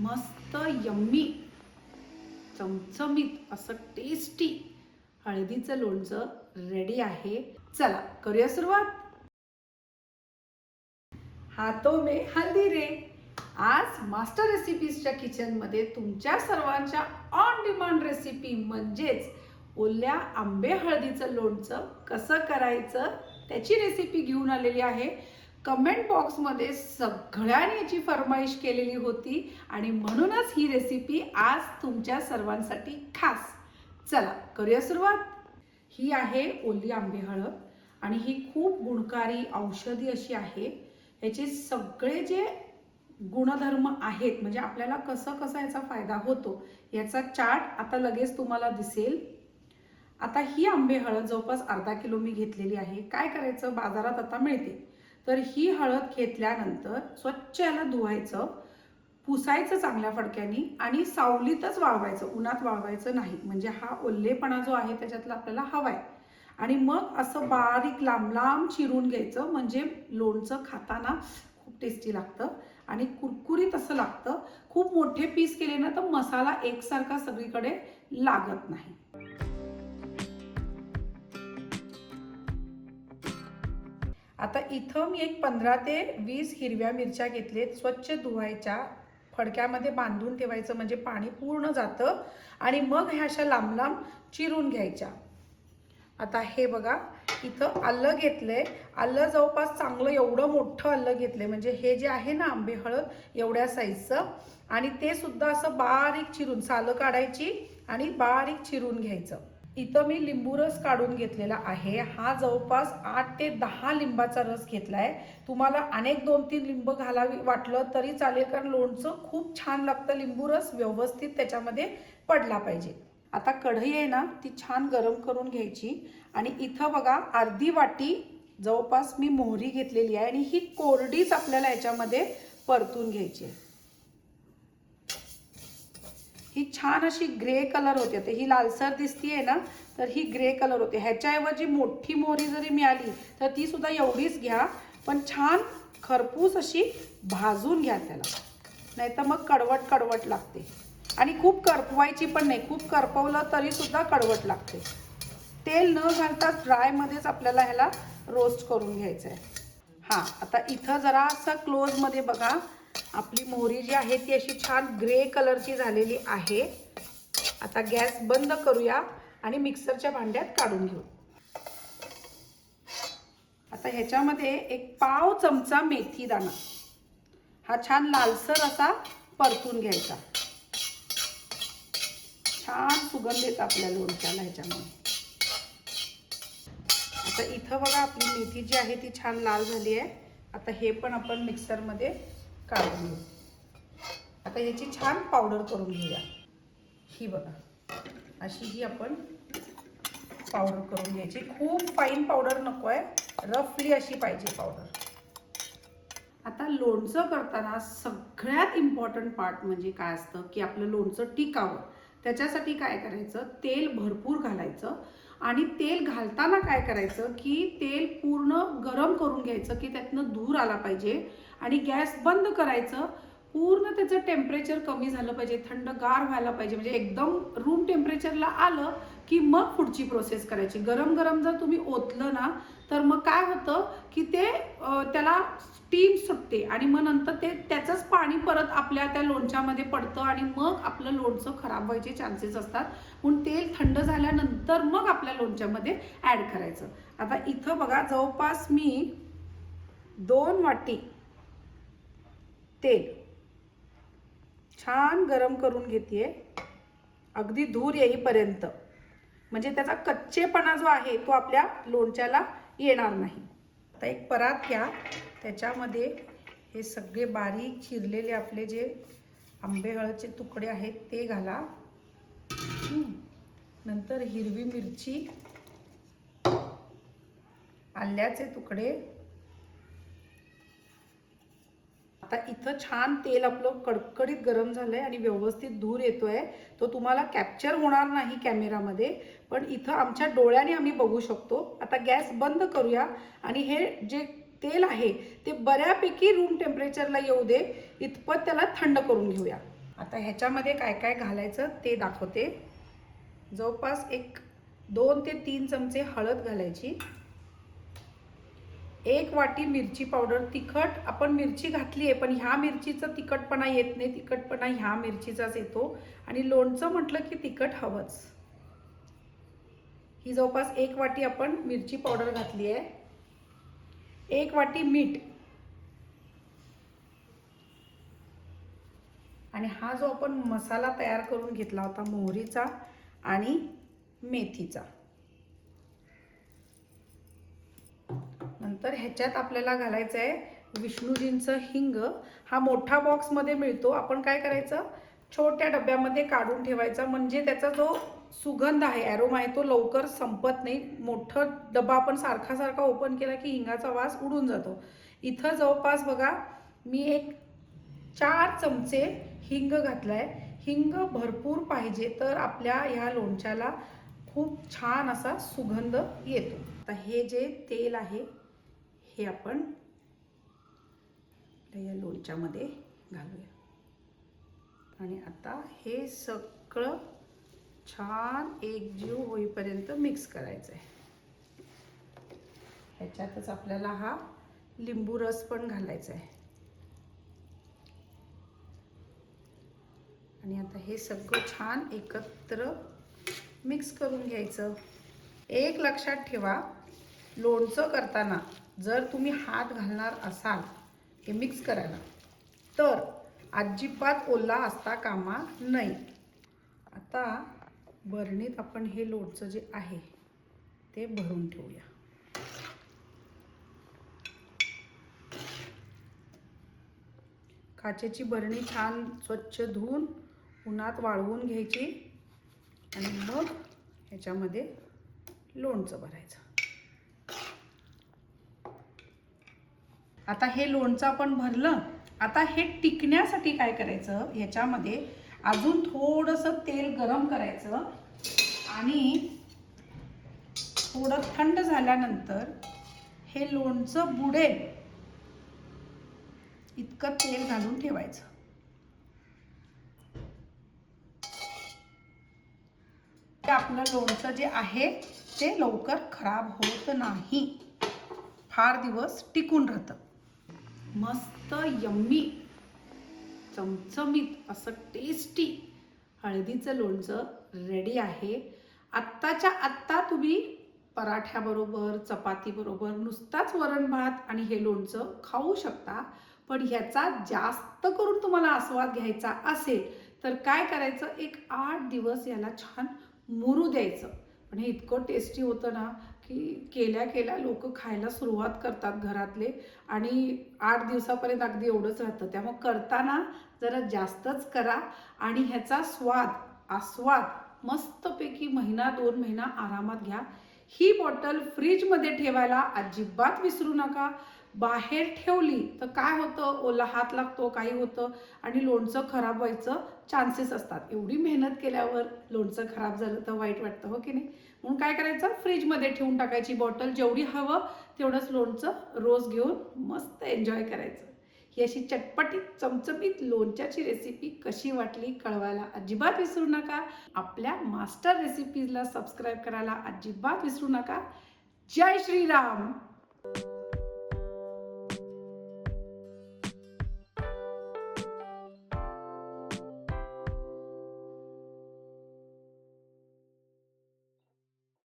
मस्त यम्मी चमचमीत असं टेस्टी हळदीचं लोणचं रेडी आहे. चला करूया सुरुवात. हातो मे हल्दी रे. आज मास्टर रेसिपीजच्या किचनमध्ये तुमच्या सर्वांच्या ऑन डिमांड रेसिपी म्हणजेच ओल्या आंबे हळदीचं लोणचं कसं करायचं त्याची रेसिपी घेऊन आलेली आहे. कमेंट बॉक्समध्ये सगळ्यांनी याची फरमाईश केलेली होती आणि म्हणूनच ही रेसिपी आज तुमच्या सर्वांसाठी खास. चला करूया सुरुवात. ही आहे ओली आंबे हळद आणि ही खूप गुणकारी औषधी अशी आहे. याचे सगळे जे गुणधर्म आहेत म्हणजे आपल्याला कसं कसा याचा फायदा होतो याचा चार्ट आता लगेच तुम्हाला दिसेल. आता ही आंबे हळद जवळपास अर्धा किलो मी घेतलेली आहे. काय करायचं? बाजारात आता मिळते. तर ही हळद घेतल्यानंतर स्वच्छ याला धुवायचं पुसायचं चांगल्या फडक्यानी आणि सावलीतच वाळवायचं उन्हात वाळवायचं नाही. म्हणजे हा ओल्लेपणा जो आहे त्याच्यातला आपल्याला हवाय. आणि मग असं बारीक लांब लांब चिरून घ्यायचं म्हणजे लोणचं खाताना खूप टेस्टी लागतं आणि कुरकुरीत असं लागतं. खूप मोठे पीस केले ना तर मसाला एकसारखा सगळीकडे लागत नाही. आता इथं मी एक पंधरा ते वीस हिरव्या मिरच्या घेतलेत स्वच्छ धुवायच्या फडक्यामध्ये बांधून ठेवायचं म्हणजे पाणी पूर्ण जातं आणि मग ह्या अशा लांब लांब चिरून घ्यायच्या. आता हे बघा इथं आलं घेतलंय. आलं जवळपास चांगलं एवढं मोठं आलं घेतलंय म्हणजे हे जे आहे ना आंबे हळद एवढ्या साईजचं आणि ते सुद्धा असं बारीक चिरून सालं काढायची आणि बारीक चिरून घ्यायचं. इथं मी लिंबू रस काढून घेतलेला आहे. हा जवळपास आठ ते दहा लिंबाचा रस घेतलाय. तुम्हाला अनेक दोन तीन लिंब घालावी वाटलं तरी चालेल कारण लोणचं खूप छान लागतं. लिंबू रस व्यवस्थित त्याच्यामध्ये पडला पाहिजे. आता कढई आहे ना ती छान गरम करून घ्यायची. आणि इथं बघा अर्धी वाटी जवळपास मी मोहरी घेतलेली आहे आणि ही कोरडीच आपल्याला याच्यामध्ये परतून घ्यायची आहे. ही छान अशी ग्रे कलर होते. आता ही लालसर दिसतीये ना तर ही ग्रे कलर होते. ह्याच्याऐवजी मोठी मोहरी जरी मिळाली तर ती सुद्धा एवढीच घ्या. पण छान खरपूस अशी भाजून घ्या त्याला. नाही तर मग कडवट कडवट लागते. आणि खूप करपवायची पण नाही. खूप करपवलं तरी सुद्धा कडवट लागते. तेल न घालता ड्रायमध्येच आपल्याला ह्याला रोस्ट करून घ्यायचं आहे हां आता इथं जरा असं क्लोजमध्ये बघा. आपली मोहरी जी आहे ती अशी छान ग्रे कलरची झालेली आहे. आता गॅस बंद करूया आणि मिक्सरच्या भांड्यात काढून घेऊ. आता ह्याच्यामध्ये एक पाव चमचा मेथी दाणा. हा छान लालसर असा परतून घ्यायचा. छान सुगंध येत आपल्या लोणच्याला ह्याच्यामध्ये आता इथं बघा आपली मेथी जी आहे ती छान लाल झाली आहे. आता हे पण आपण मिक्सरमध्ये काढून घेऊ. आता याची छान पावडर करून घेऊया. ही बघा. अशी ही आपण पावडर करून घ्यायची. खूप फाईन पावडर नको आहे रफली अशी पाहिजे पावडर आता लोणचं करताना सगळ्यात इम्पॉर्टंट पार्ट म्हणजे काय असतं? की आपलं लोणचं टिकावं. त्याच्यासाठी काय करायचं? तेल भरपूर घालायचं. आणि तेल घालताना काय करायचं? की तेल पूर्ण गरम करून घ्यायचं की त्यातनं धूर आला पाहिजे. आणि गॅस बंद करायचं पूर्ण त्याचं टेम्परेचर कमी झालं पाहिजे थंड गार व्हायला पाहिजे. म्हणजे एकदम रूम टेम्परेचरला आलं की मग पुढची प्रोसेस करायची. गरम गरम जर तुम्ही ओतलं ना तर मग काय होतं की ते त्याला स्टीम सुटते आणि मग नंतर ते त्याचंच पाणी परत आपल्या त्या लोणच्यामध्ये पडतं आणि मग आपलं लोणचं खराब व्हायचे चान्सेस असतात. म्हणून तेल थंड झाल्यानंतर मग आपल्या लोणच्यामध्ये ॲड करायचं. आता इथं बघा जवळपास मी दोन वाटी तेल. छान गरम करून घेते अगदी धूर येईपर्यंत. म्हणजे त्याचा कच्चेपणा जो आहे तो आपल्या लोणच्याला येणार नाही. आता एक परात घ्या. त्याच्यामध्ये हे सगळे बारीक चिरलेले आपले जे आंबे हळदचे तुकडे आहेत ते घाला. नंतर हिरवी मिरची आल्याचे तुकडे आता इथं छान तेल आपलं कडकडीत गरम झालं आहे आणि व्यवस्थित धूर येतो आहे तो तुम्हाला कॅप्चर होणार नाही कॅमेरामध्ये पण इथं आमच्या डोळ्याने आम्ही बघू शकतो. आता गॅस बंद करूया आणि हे जे तेल आहे ते बऱ्यापैकी रूम टेम्परेचरला येऊ दे. इतपत त्याला थंड करून घेऊया. आता ह्याच्यामध्ये काय काय घालायचं ते दाखवते. जवळपास एक दोन ते तीन चमचे हळद घालायची. एक वाटी मिरची पावडर तिखट आपण मिरची घातली आहे पण ह्या मिरचीचा तिखटपणा येत नाही तिखटपणा ह्या मिरचीचाच येतो. आणि लोणचं म्हटलं की तिखट हवंच. ही जवळपास एक वाटी आपण मिरची पावडर घातली आहे. एक वाटी मीठ. आणि हा जो आपण मसाला तयार करून घेतला होता मोहरीचा आणि मेथीचा. नंतर ह्याच्यात आपल्याला घालायचं आहे विष्णुजींचं हिंग. हा मोठा बॉक्समध्ये मिळतो. आपण काय करायचं? छोट्या डब्यामध्ये काढून ठेवायचा. म्हणजे त्याचा जो सुगंध आहे ॲरोमा आहे तो लवकर संपत नाही. मोठं डबा आपण सारखा सारखा ओपन केला की हिंगाचा वास उडून जातो. इथं जवळपास बघा मी एक चार चमचे हिंग घातलाय. हिंग भरपूर पाहिजे तर आपल्या ह्या लोणच्याला खूप छान असा सुगंध येतो. आता हे जे तेल आहे हे आपण या लोणच्यामध्ये घालूया. आणि आता हे सगळं छान एकजीव होईपर्यंत मिक्स करायचं आहे ह्याच्यातच आपल्याला हा लिंबू रस पण घालायचा आहे आणि आता हे सगळं छान एकत्र मिक्स करून घ्यायचं. एक लक्षात ठेवा लोणचं करताना जर तुम्ही हात घालणार असाल हे मिक्स करायला तर अजिबात ओला असता कामा नाही आता बरणीत आपण हे लोणचं जे आहे ते भरून ठेवूया. काचेची बरणी छान स्वच्छ धुवून उन्हात वाळवून घ्यायची आणि मग ह्याच्यामध्ये लोणचं भरायचं. आता हे लोणचं आपण भरलं आता हे टिकण्यासाठी काय करायचं? ह्याच्यामध्ये अजून थोडंसं तेल गरम करायचं आणि थोडं थंड झाल्यानंतर हे लोणचं बुडेल. इतकं तेल घालून ठेवायचं. ते आपलं लोणचं जे आहे ते लवकर खराब होत नाही. फार दिवस टिकून राहतं. मस्त यम्मी चमचमीत असं टेस्टी हळदीचं लोणचं रेडी आहे. आत्ताच्या आत्ता तुम्ही पराठ्याबरोबर चपातीबरोबर नुसताच वरण भात आणि हे लोणचं खाऊ शकता. पण ह्याचा जास्त करून तुम्हाला आस्वाद घ्यायचा असेल तर काय करायचं? एक आठ दिवस याला छान मुरू द्यायचं. पण हे इतकं टेस्टी होतं ना की केल्या केल्या लोक खायला सुरुवात करतात घरातले आणि आठ दिवसापर्यंत अगदी एवढंच राहतं. त्यामुळे करताना जरा जास्तच करा आणि ह्याचा स्वाद आस्वाद मस्तपैकी महिना दोन महिना आरामात घ्या. ही बॉटल फ्रीजमध्ये ठेवायला अजिबात विसरू नका. बाहेर ठेवली तर काय होतं? ओला हात लागतो काही होतं. आणि लोणचं खराब व्हायचं चान्सेस असतात. एवढी मेहनत केल्यावर लोणचं खराब झालं तर वाईट वाटतं हो की नाही? म्हणून काय करायचं? फ्रीजमध्ये ठेवून टाकायची बॉटल. जेवढी हवं तेवढंच लोणचं रोज घेऊन मस्त एन्जॉय करायचं. ही अशी चटपटीत चमचमीत लोणच्याची रेसिपी कशी वाटली कळवायला अजिबात विसरू नका. आपल्या मास्टर रेसिपीजला सबस्क्राईब करायला अजिबात विसरू नका. जय श्रीराम!